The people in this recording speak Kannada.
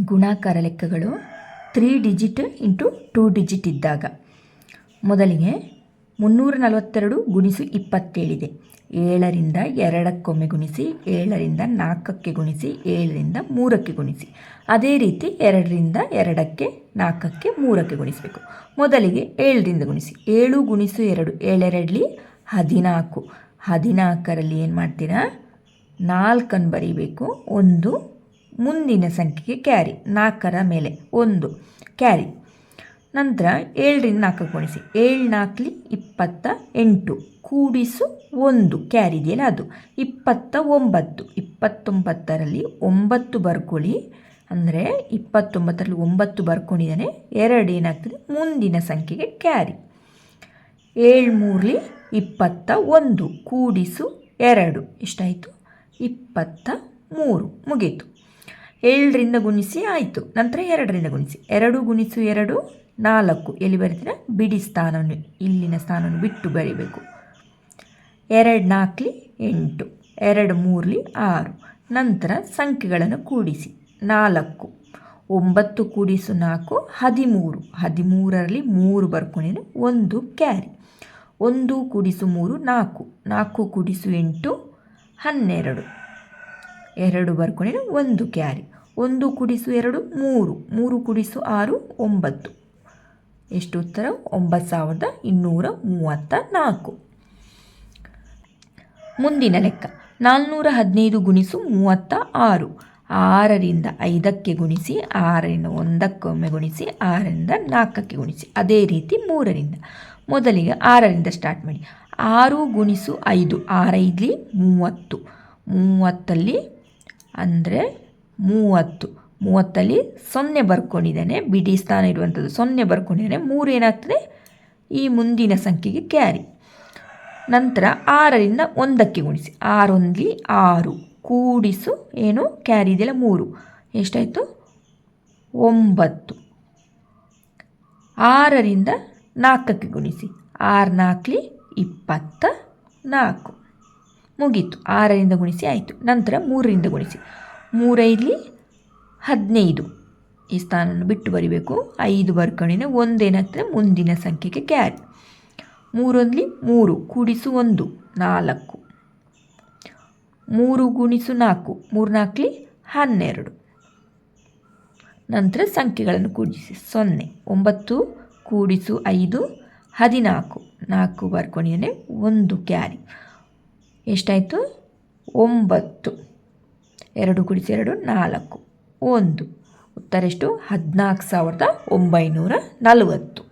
ಗುಣಾಕಾರ ಲೆಕ್ಕಗಳು three digit into two digit ಇದ್ದಾಗ. ಮೊದಲಿಗೆ ಮುನ್ನೂರ ನಲವತ್ತೆರಡು ಗುಣಿಸು ಇಪ್ಪತ್ತೇಳಿದೆ. ಏಳರಿಂದ ಎರಡಕ್ಕೊಮ್ಮೆ ಗುಣಿಸಿ, ಏಳರಿಂದ ನಾಲ್ಕಕ್ಕೆ ಗುಣಿಸಿ, ಏಳರಿಂದ ಮೂರಕ್ಕೆ ಗುಣಿಸಿ. ಅದೇ ರೀತಿ ಎರಡರಿಂದ ಎರಡಕ್ಕೆ ನಾಲ್ಕಕ್ಕೆ ಮೂರಕ್ಕೆ ಗುಣಿಸಬೇಕು. ಮೊದಲಿಗೆ ಏಳರಿಂದ ಗುಣಿಸಿ. ಏಳು ಗುಣಿಸು ಎರಡು ಏಳೆರಡಲಿ ಹದಿನಾಲ್ಕು. ಹದಿನಾಲ್ಕರಲ್ಲಿ ಏನು ಮಾಡ್ತೀರಾ? ನಾಲ್ಕನ್ನು ಬರೀಬೇಕು. ಒಂದು ಮುಂದಿನ ಸಂಖ್ಯೆಗೆ ಕ್ಯಾರಿ ನಾಲ್ಕರ ಮೇಲೆ, ಒಂದು ಕ್ಯಾರಿ ನಂತರ ಏಳರಿಂದ ನಾಲ್ಕು ಗುಣಿಸಿ, ಏಳು ನಾಲ್ಕಲಿ ಇಪ್ಪತ್ತ ಎಂಟು, ಕೂಡಿಸು ಒಂದು ಕ್ಯಾರಿ ಇದೆಯಲ್ಲ ಅದು. ಇಪ್ಪತ್ತ ಒಂಬತ್ತು, ಇಪ್ಪತ್ತೊಂಬತ್ತರಲ್ಲಿ ಒಂಬತ್ತು ಬರ್ಕೊಳ್ಳಿ ಅಂದರೆ ಇಪ್ಪತ್ತೊಂಬತ್ತರಲ್ಲಿ ಒಂಬತ್ತು ಬರ್ಕೊಂಡಿದ್ದಾನೆ ಎರಡು ಏನಾಗ್ತದೆ ಮುಂದಿನ ಸಂಖ್ಯೆಗೆ ಕ್ಯಾರಿ ಏಳು ಮೂರಲಿ ಇಪ್ಪತ್ತ ಒಂದು, ಕೂಡಿಸು ಎರಡು. ಎಷ್ಟಾಯಿತು? ಇಪ್ಪತ್ತ ಮೂರು. ಮುಗೀತು. ಏಳರಿಂದ ಗುಣಿಸಿ ಆಯಿತು. ನಂತರ ಎರಡರಿಂದ ಗುಣಿಸಿ. ಎರಡು ಗುಣಿಸು ಎರಡು, ನಾಲ್ಕು. ಎಲ್ಲಿ ಬರೀತೀರ? ಬಿಡಿ ಸ್ಥಾನವನ್ನು, ಇಲ್ಲಿನ ಸ್ಥಾನವನ್ನು ಬಿಟ್ಟು ಬರೀಬೇಕು. ಎರಡು ನಾಲ್ಕಲಿ ಎಂಟು, ಎರಡು ಮೂರಲಿ ಆರು. ನಂತರ ಸಂಖ್ಯೆಗಳನ್ನು ಕೂಡಿಸಿ. ನಾಲ್ಕು, ಒಂಬತ್ತು ಕೂಡಿಸು ನಾಲ್ಕು, ಹದಿಮೂರು. ಹದಿಮೂರರಲ್ಲಿ ಮೂರು ಬರ್ಕೊಂಡಿದ್ದು ಒಂದು ಕ್ಯಾರಿ. ಒಂದು ಕೂಡಿಸು ಮೂರು, ನಾಲ್ಕು. ನಾಲ್ಕು ಕೂಡಿಸು ಎಂಟು, ಹನ್ನೆರಡು. ಎರಡು ಬರ್ಕೊಂಡಿದ್ದು ಒಂದು ಕ್ಯಾರಿ. ಒಂದು ಕುಡಿಸು ಎರಡು, ಮೂರು. ಮೂರು ಕುಡಿಸು ಆರು, ಒಂಬತ್ತು. ಎಷ್ಟು ಉತ್ತರ? ಒಂಬತ್ತು ಸಾವಿರದ ಇನ್ನೂರ ಮೂವತ್ತ ನಾಲ್ಕು. ಮುಂದಿನ ಲೆಕ್ಕ. ನಾಲ್ನೂರ ಹದಿನೈದು ಗುಣಿಸು ಮೂವತ್ತ ಆರು. ಆರರಿಂದ ಐದಕ್ಕೆ ಗುಣಿಸಿ, ಆರರಿಂದ ಒಂದಕ್ಕೊಮ್ಮೆ ಗುಣಿಸಿ, ಆರರಿಂದ ನಾಲ್ಕಕ್ಕೆ ಗುಣಿಸಿ. ಅದೇ ರೀತಿ ಮೂರರಿಂದ. ಮೊದಲಿಗೆ ಆರರಿಂದ ಸ್ಟಾರ್ಟ್ ಮಾಡಿ. ಆರು ಗುಣಿಸು ಐದು. ಆರೈದಲಿ ಮೂವತ್ತು. ಮೂವತ್ತಲ್ಲಿ ಅಂದರೆ ಮೂವತ್ತು, ಮೂವತ್ತಲ್ಲಿ ಸೊನ್ನೆ ಬರ್ಕೊಂಡಿದ್ದಾನೆ, ಬಿಡಿ ಸ್ಥಾನ ಇರುವಂಥದ್ದು ಸೊನ್ನೆ ಬರ್ಕೊಂಡಿದ್ದಾನೆ, ಮೂರು ಏನಾಗ್ತದೆ? ಈ ಮುಂದಿನ ಸಂಖ್ಯೆಗೆ ಕ್ಯಾರಿ. ನಂತರ ಆರರಿಂದ ಒಂದಕ್ಕೆ ಗುಣಿಸಿ. ಆರೊಂದ್ಲಿ ಆರು, ಕೂಡಿಸು, ಏನು? ಕ್ಯಾರಿ ಇದೆಯಲ್ಲ, ಮೂರು. ಎಷ್ಟಾಯಿತು? ಒಂಬತ್ತು. ಆರರಿಂದ ನಾಲ್ಕಕ್ಕೆ ಗುಣಿಸಿ. ಆರು ನಾಲ್ಕಲಿ ಇಪ್ಪತ್ತ ನಾಲ್ಕು. ಮುಗೀತು. ಆರರಿಂದ ಗುಣಿಸಿ, ಆಯಿತು. ನಂತರ ಮೂರರಿಂದ ಗುಣಿಸಿ. ಮೂರೈದಲಿ ಹದಿನೈದು. ಈ ಸ್ಥಾನವನ್ನು ಬಿಟ್ಟು ಬರಿಬೇಕು. ಐದು ಬರ್ಕೊಂಡಿನ ಒಂದೇನಾಗ್ತದೆ ಮುಂದಿನ ಸಂಖ್ಯೆಗೆ ಕ್ಯಾರಿ. ಮೂರೊಂದ್ಲಿ ಮೂರು, ಕೂಡಿಸು ಒಂದು, ನಾಲ್ಕು. ಮೂರು ಗುಣಿಸು ನಾಲ್ಕು ಮೂರು ನಾಲ್ಕಲಿ ಹನ್ನೆರಡು. ನಂತರ ಸಂಖ್ಯೆಗಳನ್ನು ಕೂಡಿಸಿ. ಸೊನ್ನೆ, ಒಂಬತ್ತು, ಕೂಡಿಸು ಐದು, ಹದಿನಾಲ್ಕು. ನಾಲ್ಕು ಬರ್ಕೊಂಡಿದ್ದೇನೆ ಒಂದು ಕ್ಯಾರಿ. ಎಷ್ಟಾಯಿತು? ಒಂಬತ್ತು. ಎರಡು ಗುಡಿಸಿ ಎರಡು ನಾಲ್ಕು. ಒಂದು. ಉತ್ತರ ಎಷ್ಟು ಹದಿನಾಲ್ಕು ಸಾವಿರದ ಒಂಬೈನೂರ ನಲವತ್ತು.